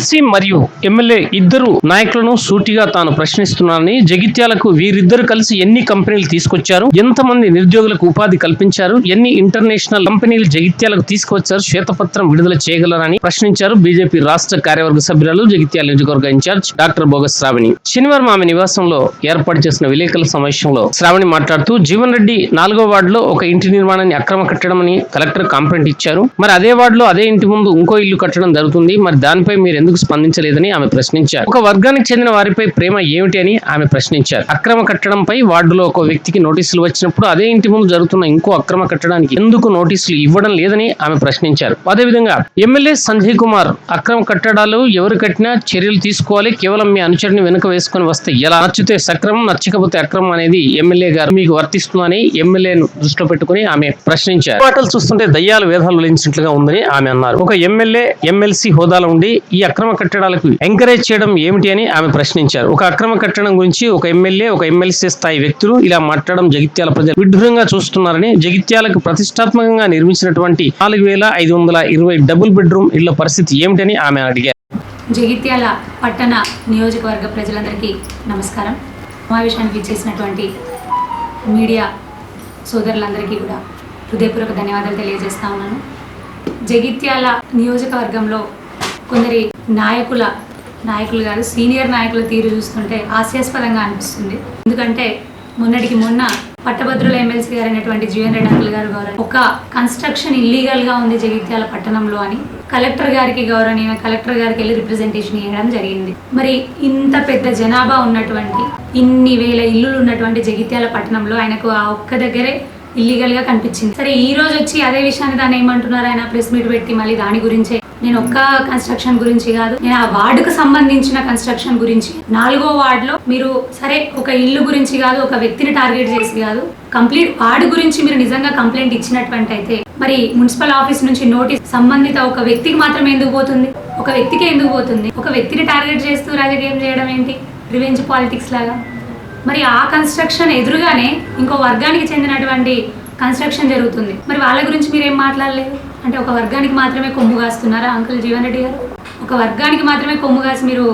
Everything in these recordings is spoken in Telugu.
ఎమ్మెల్సీ మరియు ఎమ్మెల్యే ఇద్దరు నాయకులను సూటిగా తాను ప్రశ్నిస్తున్నానని జగిత్యాలకు వీరిద్దరు కలిసి ఎన్ని కంపెనీలు తీసుకొచ్చారు? ఎంతమంది నిరుద్యోగులకు ఉపాధి కల్పించారు? ఎన్ని ఇంటర్నేషనల్ కంపెనీలు జగిత్యాలకు తీసుకొచ్చారు? శ్వేతపత్రం విడుదల చేయగలరని ప్రశ్నించారు బీజేపీ రాష్ట్ర కార్యవర్గ సభ్యురాలు జగిత్యాల నియోజకవర్గ ఇన్ఛార్జ్ డాక్టర్ బోగస్ శ్రావణి. శనివారం ఆమె నివాసంలో ఏర్పాటు చేసిన విలేకరుల సమావేశంలో శ్రావణి మాట్లాడుతూ జీవన్ రెడ్డి నాలుగో వార్డులో ఒక ఇంటి నిర్మాణాన్ని అక్రమ కట్టడమని కలెక్టర్ కాంప్లైంట్ ఇచ్చారు. మరి అదే వార్డులో అదే ఇంటి ముందు ఇంకో ఇల్లు కట్టడం జరుగుతుంది. మరి దానిపై మీరు ఎందుకు స్పందించలేదని ఆమె ప్రశ్నించారు. ఒక వర్గానికి చెందిన వారిపై ప్రేమ ఏమిటి అని ఆమె ప్రశ్నించారు. అక్రమ కట్టడంపై వార్డులో ఒక వ్యక్తికి నోటీసులు వచ్చినప్పుడు అదే ఇంటి ముందు జరుగుతున్న ఇంకో అక్రమ కట్టడానికి ఎందుకు నోటీసులు ఇవ్వడం లేదని ఆమె ప్రశ్నించారు. అదేవిధంగా ఎమ్మెల్యే సంజయ్ కుమార్ అక్రమ కట్టడాలు ఎవరు కట్టినా చర్యలు తీసుకోవాలి కేవలం మీ అనుచరుని వెనుక వేసుకొని వస్తే ఎలా? నచ్చితే సక్రమం నచ్చకపోతే అక్రమం అనేది ఎమ్మెల్యే గారు మీకు వర్తిస్తుందని ఎమ్మెల్యేను దృష్టిలో పెట్టుకుని ఆమె ప్రశ్నించారు. పాటలు చూస్తుంటే దయ్యాలు వేదాలు వలించినట్లుగా ఉందని ఆమె అన్నారు. ఒక ఎమ్మెల్యే ఎమ్మెల్సీ హోదాలో ఉండి ఈ అక్రమ అక్రమ కట్టడాలకు ఎంకరేజ్ చేయడం ఏమిటి అని ఆమె ప్రశ్నించారు. ఒక అక్రమ కట్టడం గురించి ఒక ఎమ్మెల్యే ఒక ఎమ్మెల్సీ స్థాయి వ్యక్తులు ఇలా మాట్లాడడం జగిత్యాల ప్రజలు విడ్డూరంగా చూస్తున్నారని జగిత్యాలకు ప్రతిష్టాత్మకంగా నిర్మించినటువంటి నాలుగు వేల ఐదు వందల ఇరవై డబుల్ బెడ్రూమ్ ఇళ్ళ పరిస్థితి ఏమిటని ఆమె అడిగారు. జగిత్యాల పట్టణ నియోజకవర్గ ప్రజలందరికీ నమస్కారం. సమావేశానికి ఇచ్చేసినటువంటి మీడియా సోదరులందరికీ కూడా హృదయపూర్వక ధన్యవాదాలు తెలియజేస్తా ఉన్నాను. జగిత్యాల నియోజకవర్గంలో కొందరి నాయకుల నాయకులు కాదు సీనియర్ నాయకుల తీరు చూస్తుంటే హాస్యాస్పదంగా అనిపిస్తుంది. ఎందుకంటే మొన్నటికి మొన్న పట్టభద్రుల ఎమ్మెల్సీ గారు అయినటువంటి జీవన్ రెడ్డి అంకుల్ గారు గౌరవ ఒక కన్స్ట్రక్షన్ ఇల్లీగల్గా ఉంది జగిత్యాల పట్టణంలో అని కలెక్టర్ గారికి గౌరవనీయ కలెక్టర్ గారికి వెళ్ళి రిప్రజెంటేషన్ ఇవ్వడం జరిగింది. మరి ఇంత పెద్ద జనాభా ఉన్నటువంటి ఇన్ని వేల ఇల్లులు ఉన్నటువంటి జగిత్యాల పట్టణంలో ఆయనకు ఆ ఒక్క దగ్గరే ఇల్లీగల్గా కనిపించింది. సరే ఈ రోజు వచ్చి అదే విషయాన్ని దాన్ని ఏమంటున్నారు? ఆయన ప్రెస్ మీట్ పెట్టి మళ్ళీ దాని గురించే నేను ఒక్క కన్స్ట్రక్షన్ గురించి కాదు నేను ఆ వార్డుకు సంబంధించిన కన్స్ట్రక్షన్ గురించి. నాలుగో వార్డులో మీరు సరే ఒక ఇల్లు గురించి కాదు ఒక వ్యక్తిని టార్గెట్ చేసి కాదు కంప్లీట్ వార్డు గురించి మీరు నిజంగా కంప్లైంట్ ఇచ్చినటువంటి అయితే మరి మున్సిపల్ ఆఫీస్ నుంచి నోటీస్ సంబంధిత ఒక వ్యక్తికి మాత్రమే ఎందుకు పోతుంది? ఒక వ్యక్తికి ఎందుకు పోతుంది? ఒక వ్యక్తిని టార్గెట్ చేస్తూ రాజకీయం చేయడం ఏంటి? రివెంజ్ పాలిటిక్స్ లాగా. మరి ఆ కన్స్ట్రక్షన్ ఎదురుగానే ఇంకో వర్గానికి చెందినటువంటి కన్స్ట్రక్షన్ జరుగుతుంది. మరి వాళ్ళ గురించి మీరు ఏం మాట్లాడలేదు? అంటే ఒక వర్గానికి మాత్రమే కొమ్ము కాస్తున్నారా అంకుల్ జీవన్ రెడ్డి గారు? ఒక వర్గానికి మాత్రమే కొమ్ము కాసి మీరు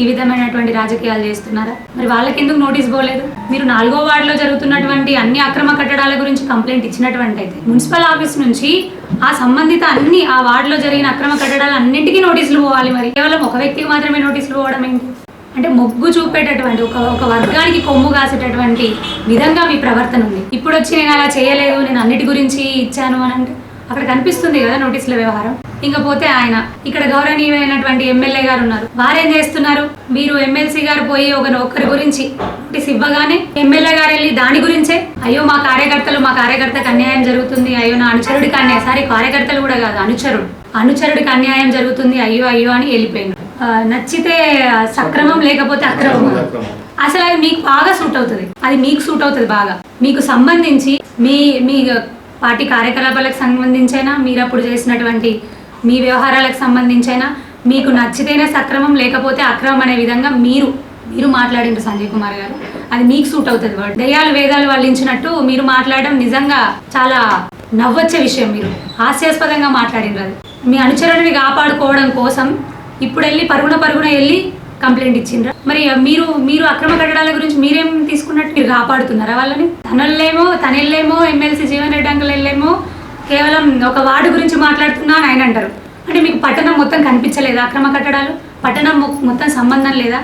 ఈ విధమైనటువంటి రాజకీయాలు చేస్తున్నారా? మరి వాళ్ళకి ఎందుకు నోటీస్ పోలేదు? మీరు నాలుగో వార్డులో జరుగుతున్నటువంటి అన్ని అక్రమ కట్టడాల గురించి కంప్లైంట్ ఇచ్చినటువంటి అయితే మున్సిపల్ ఆఫీస్ నుంచి ఆ సంబంధిత అన్ని ఆ వార్డులో జరిగిన అక్రమ కట్టడాలు అన్నింటికీ నోటీసులు పోవాలి మరి. కేవలం ఒక వ్యక్తికి మాత్రమే నోటీసులు పోవడం ఏంటి? అంటే మొగ్గు చూపేటటువంటి ఒక ఒక వర్గానికి కొమ్ము కాసేటటువంటి విధంగా మీ ప్రవర్తన ఉంది. ఇప్పుడు వచ్చి నేను అలా చేయలేదు నేను అన్నిటి గురించి ఇచ్చాను అని అంటే అక్కడ కనిపిస్తుంది కదా నోటీసుల వ్యవహారం. ఇంకపోతే ఆయన ఇక్కడ గౌరవనీయమైనటువంటి ఎమ్మెల్యే గారు ఉన్నారు. వారేం చేస్తున్నారు? మీరు ఎమ్మెల్సీ గారు పోయి ఒక ఒక్కరి గురించి నోటీస్ ఇవ్వగానే ఎమ్మెల్యే గారు వెళ్ళి దాని గురించే? అయ్యో మా కార్యకర్తలు మా కార్యకర్తకు అన్యాయం జరుగుతుంది. అయ్యో నా అనుచరుడికి అన్యాయం. సారీ కార్యకర్తలు కూడా కాదు అనుచరుడు. అనుచరుడికి అన్యాయం జరుగుతుంది. అయ్యో అయ్యో అని వెళ్ళిపోయింది నచ్చితే సక్రమం లేకపోతే అక్రమం అసలు అది మీకు బాగా సూట్ అవుతుంది. అది మీకు సూట్ అవుతుంది బాగా. మీకు సంబంధించి మీ మీ పార్టీ కార్యకలాపాలకు సంబంధించైనా మీరు అప్పుడు చేసినటువంటి మీ వ్యవహారాలకు సంబంధించైనా మీకు నచ్చితేనే సక్రమం లేకపోతే అక్రమం అనే విధంగా మీరు మీరు మాట్లాడిండ్రు సంజయ్ కుమార్ గారు. అది మీకు సూట్ అవుతుంది వాడు. దయ్యాలు వేదాలు వల్లించినట్టు మీరు మాట్లాడడం నిజంగా చాలా నవ్వొచ్చే విషయం మీరు. హాస్యాస్పదంగా మాట్లాడినరు అది. మీ అనుచరుడిని కాపాడుకోవడం కోసం ఇప్పుడు వెళ్ళి పరుగున పరుగున వెళ్ళి కంప్లైంట్ ఇచ్చిండ్రా? మరి మీరు మీరు అక్రమ కట్టడాల గురించి మీరేం తీసుకున్నట్టు మీరు కాపాడుతున్నారా వాళ్ళని? తనల్లేమో తనెళ్ళేమో ఎమ్మెల్సీ జీవన్ రెడ్డి అంకుల్ వెళ్ళేమో కేవలం ఒక వార్డు గురించి మాట్లాడుతున్నా అని ఆయన అంటారు. అంటే మీకు పట్టణం మొత్తం కనిపించలేదా అక్రమ కట్టడాలు? పట్టణం మొత్తం సంబంధం లేదా?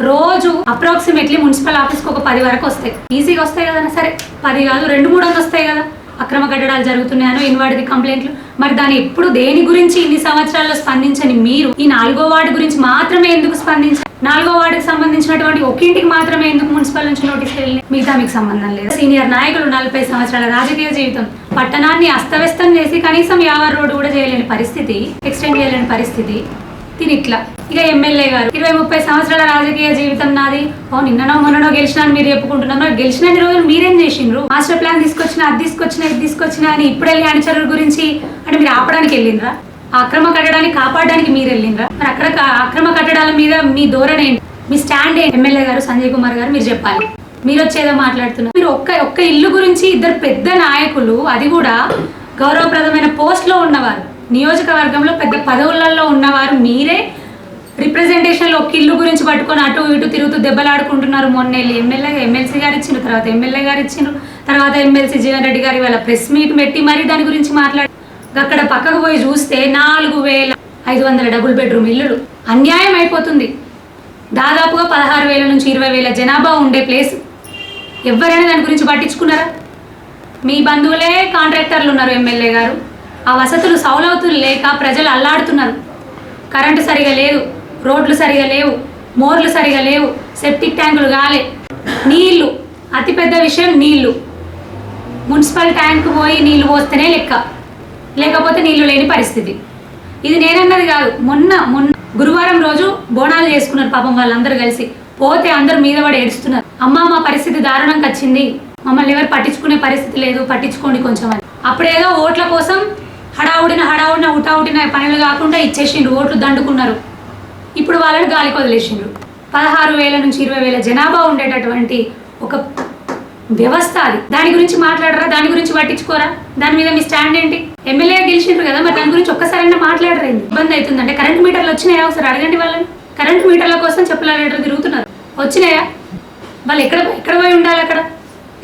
రోజు అప్రాక్సిమేట్లీ మున్సిపల్ ఆఫీస్కి ఒక పది వరకు వస్తాయి. ఈజీగా వస్తాయి కదా సరే. పది కాదు రెండు మూడు వందలు వస్తాయి కదా. అక్రమ కట్టడాలు జరుగుతున్నాయనో ఇన్వార్డ్ది కంప్లైంట్లు మరి దాని ఎప్పుడు దేని గురించి ఇన్ని సంవత్సరాల్లో స్పందించని మీరు? ఈ నాలుగో వార్డు గురించి మాత్రమే ఎందుకు స్పందించారు నాలుగో వార్డుకి సంబంధించినటువంటి ఒకింటికి మాత్రమే ఎందుకు మున్సిపల్ నుంచి నోటీస్ వెళ్ళి మిగతా మీకు సంబంధం లేదు? సీనియర్ నాయకులు నలభై సంవత్సరాల రాజకీయ జీవితం పట్టణాన్ని అస్తవ్యస్తం చేసి కనీసం యావర్ రోడ్డు కూడా చేయలేని పరిస్థితి ఎక్స్టెండ్ చేయలేని పరిస్థితి. తిని ఇట్లా ఇక ఎమ్మెల్యే గారు ఇరవై ముప్పై సంవత్సరాల రాజకీయ జీవితం నాది. ఓ నిన్ననో మొన్ననో గెలిచినా మీరు చెప్పుకుంటున్నారు. గెలిచిన రోజులు మీరేం చేసిండ్రు? మాస్టర్ ప్లాన్ తీసుకొచ్చిన అది తీసుకొచ్చిన ఇది తీసుకొచ్చిన అని ఇప్పుడు వెళ్ళి అనుచరుల గురించి అంటే మీరు ఆపడానికి వెళ్ళిండ్రా? అక్రమ కట్టడాన్ని కాపాడడానికి మీరు వెళ్ళిండ్రా? మరి అక్కడ అక్రమ కట్టడాల మీద మీ ధోరణి ఏంటి? మీ స్టాండ్ ఏంటి? ఎమ్మెల్యే గారు సంజయ్ కుమార్ గారు మీరు చెప్పాలి. మీరు వచ్చేదో మాట్లాడుతున్నారు. మీరు ఒక్క ఒక్క ఇల్లు గురించి ఇద్దరు పెద్ద నాయకులు అది కూడా గౌరవప్రదమైన పోస్ట్లో ఉన్నవారు. నియోజకవర్గంలో పెద్ద పదవులలో ఉన్నవారు మీరే రిప్రజెంటేషన్లో ఇల్లు గురించి పట్టుకొని అటు ఇటు తిరుగుతూ దెబ్బలాడుకుంటున్నారు. మొన్న ఎమ్మెల్యే ఎమ్మెల్సీ గారు ఇచ్చిన తర్వాత ఎమ్మెల్యే గారు ఇచ్చిన తర్వాత ఎమ్మెల్సీ జీవన్ రెడ్డి గారు ఇవాళ ప్రెస్ మీట్ పెట్టి మరీ దాని గురించి మాట్లాడి అక్కడ పక్కకు పోయి చూస్తే నాలుగు వేల ఐదు వందల డబుల్ బెడ్రూమ్ ఇల్లులు. అన్యాయం అయిపోతుంది. దాదాపుగా పదహారు వేల నుంచి ఇరవై వేల జనాభా ఉండే ప్లేస్. ఎవరైనా దాని గురించి పట్టించుకున్నారా? మీ బంధువులే కాంట్రాక్టర్లు ఉన్నారు ఎమ్మెల్యే గారు. ఆ వసతులు సౌలవుతులు లేక ప్రజలు అల్లాడుతున్నారు. కరెంటు సరిగా లేదు రోడ్లు సరిగా లేవు మోర్లు సరిగా లేవు సెప్టిక్ ట్యాంకులు కాలే. నీళ్ళు అతిపెద్ద విషయం నీళ్ళు. మున్సిపల్ ట్యాంక్ పోయి నీళ్ళు పోస్తేనే లెక్క. లేకపోతే నీళ్ళు లేని పరిస్థితి. ఇది నేనన్నది కాదు మొన్న మొన్న గురువారం రోజు బోనాలు చేసుకున్నారు పాపం వాళ్ళందరూ కలిసి. పోతే అందరూ మీద పడి ఏడుస్తున్నారు. అమ్మ మా పరిస్థితి దారుణంకి వచ్చింది. మమ్మల్ని ఎవరు పట్టించుకునే పరిస్థితి లేదు పట్టించుకోండి కొంచెం అని. అప్పుడేదో ఓట్ల కోసం హడావుడిన హడావుడిన ఉటావుడిన పనులు కాకుండా ఇచ్చేసిండ్రు ఓట్లు దండుకున్నారు. ఇప్పుడు వాళ్ళని గాలికి వదిలేసిండ్రు. పదహారు వేల నుంచి ఇరవై వేల జనాభా ఉండేటటువంటి ఒక వ్యవస్థ అది. దాని గురించి మాట్లాడరా? దాని గురించి పట్టించుకోరా? దాని మీద మీ స్టాండ్ ఏంటి? ఎమ్మెల్యే గెలిచిండ్రు కదా మరి దాని గురించి ఒక్కసారైనా మాట్లాడరండి ఇబ్బంది అవుతుందంటే కరెంట్ మీటర్లు వచ్చినాయా ఒకసారి? అడగండి వాళ్ళని. కరెంట్ మీటర్ల కోసం చెప్పలేటర్ తిరుగుతున్నారు. వచ్చినాయా? వాళ్ళు ఎక్కడ ఎక్కడ పోయి ఉండాలి అక్కడ?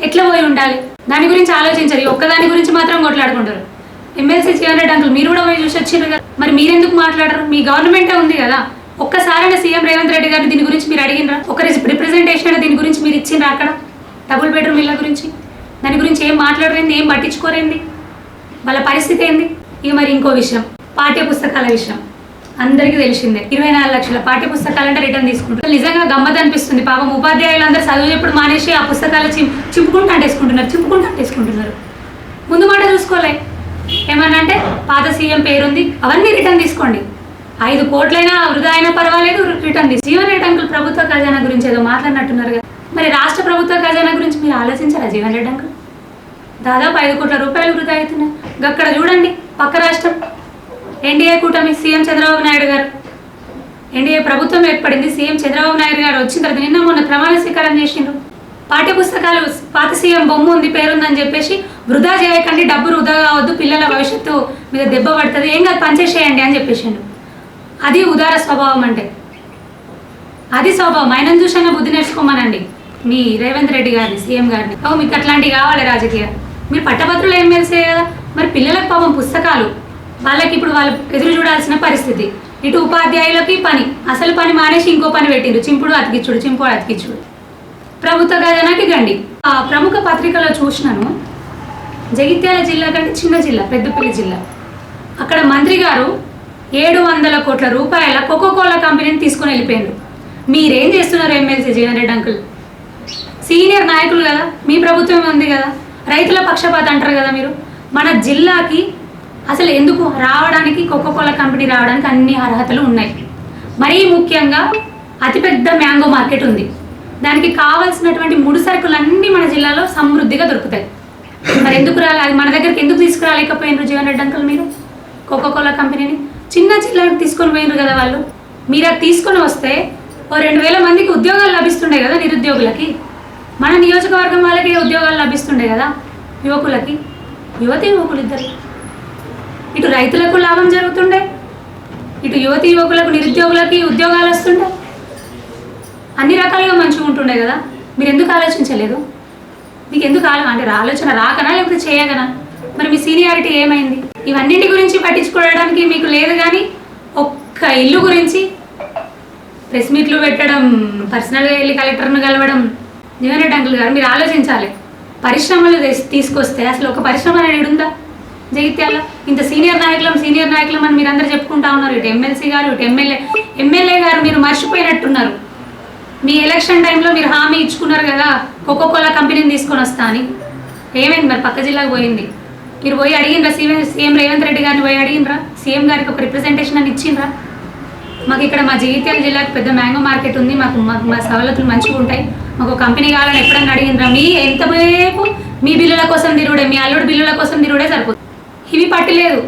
ఎట్లా పోయి ఉండాలి? దాని గురించి ఆలోచించరు. ఒక్కదాని గురించి మాత్రం కొట్లాడుకుంటారు. ఎమ్మెల్సీ చేయాలంటే అంకుల్ మీరు కూడా పోయి చూసి వచ్చారు కదా. మరి మీరెందుకు మాట్లాడరు? మీ గవర్నమెంటే ఉంది కదా. ఒక్కసారైనా సీఎం రేవంత్ రెడ్డి గారిని దీని గురించి మీరు అడిగినరా? ఒక రిప్రజెంటేషన్ అయినా దీని గురించి మీరు ఇచ్చిండ్రా అక్కడ? డబుల్ బెడ్రూమ్ ఇళ్ళ గురించి? దాని గురించి ఏం మాట్లాడరేంది? ఏం పట్టించుకోరేంది? వాళ్ళ పరిస్థితి ఏంది? ఇక మరి ఇంకో విషయం. పాఠ్య పుస్తకాల విషయం. అందరికీ తెలిసిందే. ఇరవై నాలుగు లక్షల పాఠ్య పుస్తకాలంటే రిటర్న్ తీసుకుంటారు. నిజంగా గమ్మత్ అనిపిస్తుంది పాపం ఉపాధ్యాయులందరూ చదువు చదివేప్పుడు మానేసి ఆ పుస్తకాలు చింపుకుంటూ అంటేసుకుంటున్నారు. చింపుకుంటూ అంటేసుకుంటున్నారు. ముందు మాట చూసుకోలే. ఏమన్నా అంటే పాత సీఎం పేరుంది అవన్నీ రిటర్న్ తీసుకోండి. ఐదు కోట్లైనా వృధా అయినా పర్వాలేదు రిటర్న్ తీసి జీవన్ రెడ్డి అంకుల్ ప్రభుత్వ ఖజానా గురించి ఏదో మాట్లాడినట్టున్నారు కదా. మరి రాష్ట్ర ప్రభుత్వ ఖజానా గురించి మీరు ఆలోచించారా జీవన్ రెడ్డి అంకుల్? దాదాపు ఐదు కోట్ల రూపాయలు వృధా అవుతున్నాయి. అక్కడ చూడండి పక్క రాష్ట్రం. ఎన్డీఏ కూటమి సీఎం చంద్రబాబు నాయుడు గారు. ఎన్డీఏ ప్రభుత్వం ఏర్పడింది సీఎం చంద్రబాబు నాయుడు గారు వచ్చిన తర్వాత నిన్న మొన్న ప్రమాణ స్వీకారం చేసిండ్రు. పాఠ్య పుస్తకాలు పాత సీఎం బొమ్మ ఉంది పేరుందని చెప్పేసి వృధా చేయకండి డబ్బు వృధా కావద్దు పిల్లల భవిష్యత్తు మీద దెబ్బ పడుతుంది. ఏం కాదు పనిచేసేయండి అని చెప్పేసిండు. అది ఉదార స్వభావం అంటే. అది స్వభావం. ఆయనను చూసైనా బుద్ధి నేర్చుకోమనండి. మీ రేవంత్ రెడ్డి గారిని సీఎం గారిని. ఓ మీకు అట్లాంటివి కావాలి రాజకీయ. మీరు పట్టభద్రులు ఎమ్మెల్సీ కదా? మరి పిల్లలకు పాపం పుస్తకాలు. వాళ్ళకి ఇప్పుడు వాళ్ళు ఎదురు చూడాల్సిన పరిస్థితి. ఇటు ఉపాధ్యాయులకి పని. అసలు పని మానేసి ఇంకో పని పెట్టిండ్రు. చింపుడు అతికిచ్చుడు చింపుడు అతికిచ్చుడు. ప్రభుత్వ ఖజానాకి గండి. ఆ ప్రముఖ పత్రికలో చూసినాను. జగిత్యాల జిల్లా కంటే చిన్న జిల్లా పెద్దపల్లి జిల్లా. అక్కడ మంత్రి గారు ఏడు వందల కోట్ల రూపాయల కోకో కోలా కంపెనీని తీసుకుని వెళ్ళిపోయారు మీరేం చేస్తున్నారు MLC Jeevan Reddy uncle? Senior నాయకులు కదా మీ ప్రభుత్వం ఉంది కదా. రైతుల పక్షపాత అంటారు కదా మీరు. మన జిల్లాకి అసలు ఎందుకు రావడానికి కోకో కోలా కంపెనీ రావడానికి అన్ని అర్హతలు ఉన్నాయి. మరీ ముఖ్యంగా అతిపెద్ద మ్యాంగో మార్కెట్ ఉంది. దానికి కావాల్సినటువంటి ముడి సరుకులన్నీ మన జిల్లాలో సమృద్ధిగా దొరుకుతాయి. మరి ఎందుకు రాలి? అది మన దగ్గరికి ఎందుకు తీసుకురాలేకపోయినారు జీవన్ రెడ్డి అంకుల్ మీరు? కోకో కోలా కంపెనీని? చిన్న జిల్లాకి తీసుకొని పోయినారు కదా వాళ్ళు. మీరు అది తీసుకొని వస్తే ఓ రెండు వేల మందికి ఉద్యోగాలు లభిస్తుండే కదా నిరుద్యోగులకి. మన నియోజకవర్గం వాళ్ళకి ఉద్యోగాలు లభిస్తుండే కదా? యువకులకి. యువతి యువకులు ఇద్దరు. ఇటు రైతులకు లాభం జరుగుతుండే. ఇటు యువతి యువకులకు నిరుద్యోగులకి ఉద్యోగాలు వస్తుండే. అన్ని రకాలుగా మంచిగా ఉంటుండే కదా. మీరు ఎందుకు ఆలోచించలేదు? మీకు ఎందుకు ఆలో అంటే ఆలోచన రాకనా లేకపోతే చేయగనా మరి మీ సీనియారిటీ ఏమైంది? ఇవన్నింటి గురించి పట్టించుకోవడానికి మీకు లేదు కానీ ఒక్క ఇల్లు గురించి ప్రెస్ మీట్లు పెట్టడం పర్సనల్గా వెళ్ళి కలెక్టర్ను కలవడం జీవన్ అంకుల్ గారు మీరు ఆలోచించాలి. పరిశ్రమలు తీసుకొస్తే అసలు ఒక పరిశ్రమ అనేది ఉందా? జగిత్యాల ఇంత సీనియర్ నాయకులం సీనియర్ నాయకులం అని మీరు అందరు చెప్పుకుంటా ఉన్నారు. ఇటు ఎమ్మెల్సీ గారు ఇటు ఎమ్మెల్యే ఎమ్మెల్యే గారు మీరు మర్చిపోయినట్టున్నారు. మీ ఎలక్షన్ టైంలో మీరు హామీ ఇచ్చుకున్నారు కదా కోకో కోలా కంపెనీని తీసుకొని వస్తా అని. ఏమైంది మరి? పక్క జిల్లాకు పోయింది. మీరు పోయి అడిగినరా సీఎం సీఎం రేవంత్ రెడ్డి గారిని పోయి అడిగినరా సీఎం గారికి ఒక రిప్రజెంటేషన్ అని ఇచ్చిండ్రా? మాకు ఇక్కడ మా జగిత్యాల జిల్లాకి పెద్ద మ్యాంగో మార్కెట్ ఉంది మాకు మాకు మా సవలతులు మంచిగా ఉంటాయి. మాకు ఒక కంపెనీ కావాలని ఎప్పుడన్నా అడిగినరా మీ ఎంతసేపు మీ బిల్లుల కోసం తిరుగుడే మీ అల్లుడు బిల్లుల కోసం తిరుగుడే సరిపోతుంది. ఇవి పట్టలేదు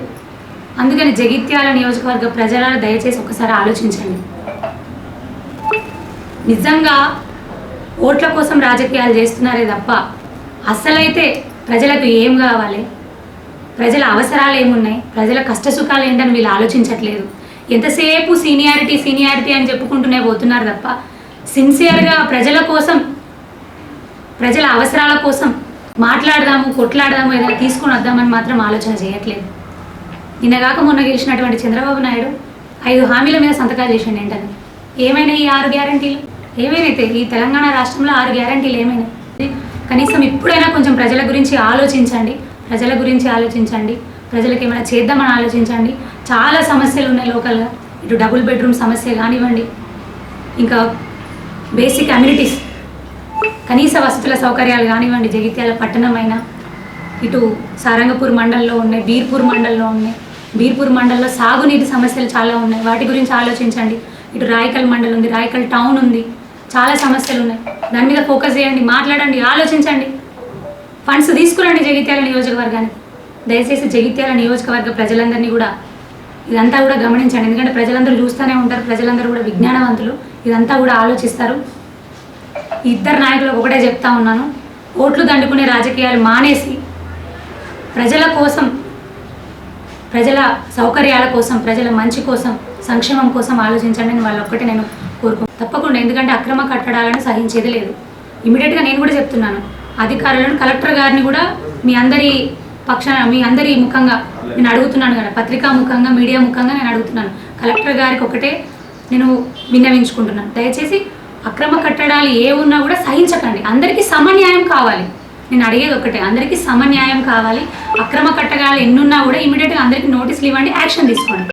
అందుకని జగిత్యాల నియోజకవర్గ ప్రజలను దయచేసి ఒకసారి ఆలోచించండి. నిజంగా ఓట్ల కోసం రాజకీయాలు చేస్తున్నారే తప్ప అస్సలైతే ప్రజలకు ఏం కావాలి? ప్రజల అవసరాలు ఏమున్నాయి? ప్రజల కష్ట సుఖాలు ఏంటని వీళ్ళు ఆలోచించట్లేదు. ఎంతసేపు సీనియారిటీ సీనియారిటీ అని చెప్పుకుంటూనే పోతున్నారు తప్ప సిన్సియర్గా ప్రజల కోసం ప్రజల అవసరాల కోసం మాట్లాడదాము కొట్లాడదాము ఏదైనా తీసుకుని వద్దామని మాత్రం ఆలోచన చేయట్లేదు. నిన్నగాక మొన్న గెలిచినటువంటి చంద్రబాబు నాయుడు ఐదు హామీల మీద సంతకాలు చేసిండు ఏంటని. ఏమైనా ఈ ఆరు గ్యారంటీలు? ఏమైనైతే ఈ తెలంగాణ రాష్ట్రంలో ఆరు గ్యారంటీలు ఏమైనా? కనీసం ఇప్పుడైనా కొంచెం ప్రజల గురించి ఆలోచించండి. ప్రజల గురించి ఆలోచించండి. ప్రజలకు ఏమైనా చేద్దామని ఆలోచించండి. చాలా సమస్యలు ఉన్నాయి లోకల్గా ఇటు డబుల్ బెడ్రూమ్ సమస్య కానివ్వండి. ఇంకా బేసిక్ అమ్యూనిటీస్. కనీస వసతుల సౌకర్యాలు కానివ్వండి. జగిత్యాల పట్టణమైనా. ఇటు సారంగపూర్ మండలంలో ఉన్నాయి. బీర్పూర్ మండలంలో ఉన్నాయి. బీర్పూర్ మండలంలో సాగునీటి సమస్యలు చాలా ఉన్నాయి. వాటి గురించి ఆలోచించండి. ఇటు రాయకల్ మండలం ఉంది. రాయకల్ టౌన్ ఉంది. చాలా సమస్యలు ఉన్నాయి దాని మీద ఫోకస్ చేయండి మాట్లాడండి ఆలోచించండి. ఫండ్స్ తీసుకురండి జగిత్యాల నియోజకవర్గానికి. దయచేసి జగిత్యాల నియోజకవర్గ ప్రజలందరినీ కూడా ఇదంతా కూడా గమనించండి. ఎందుకంటే ప్రజలందరూ చూస్తూనే ఉంటారు ప్రజలందరూ కూడా విజ్ఞానవంతులు. ఇదంతా కూడా ఆలోచిస్తారు. ఇద్దరు నాయకులకు ఒకటే చెప్తా ఉన్నాను. ఓట్లు దండుకునే రాజకీయాలు మానేసి ప్రజల కోసం ప్రజల సౌకర్యాల కోసం ప్రజల మంచి కోసం సంక్షేమం కోసం ఆలోచించండి అని వాళ్ళు ఒక్కటే నేను కోరుకు తప్పకుండా. ఎందుకంటే అక్రమ కట్టడాలను సహించేది లేదు. ఇమీడియట్గా నేను కూడా చెప్తున్నాను. అధికారులను కలెక్టర్ గారిని కూడా మీ అందరి పక్షాన మీ అందరి ముఖంగా నేను అడుగుతున్నాను కదా. పత్రికా ముఖంగా మీడియా ముఖంగా నేను అడుగుతున్నాను. కలెక్టర్ గారికి ఒకటే నేను విన్నవించుకుంటున్నాను. దయచేసి అక్రమ కట్టడాలు ఏ ఉన్నా కూడా సహించకండి. అందరికీ సమన్యాయం కావాలి. నేను అడిగేది ఒకటే. అందరికీ సమన్యాయం కావాలి. అక్రమ కట్టడాలు ఎన్నున్నా కూడా ఇమీడియట్గా అందరికీ నోటీసులు ఇవ్వండి యాక్షన్ తీసుకోండి.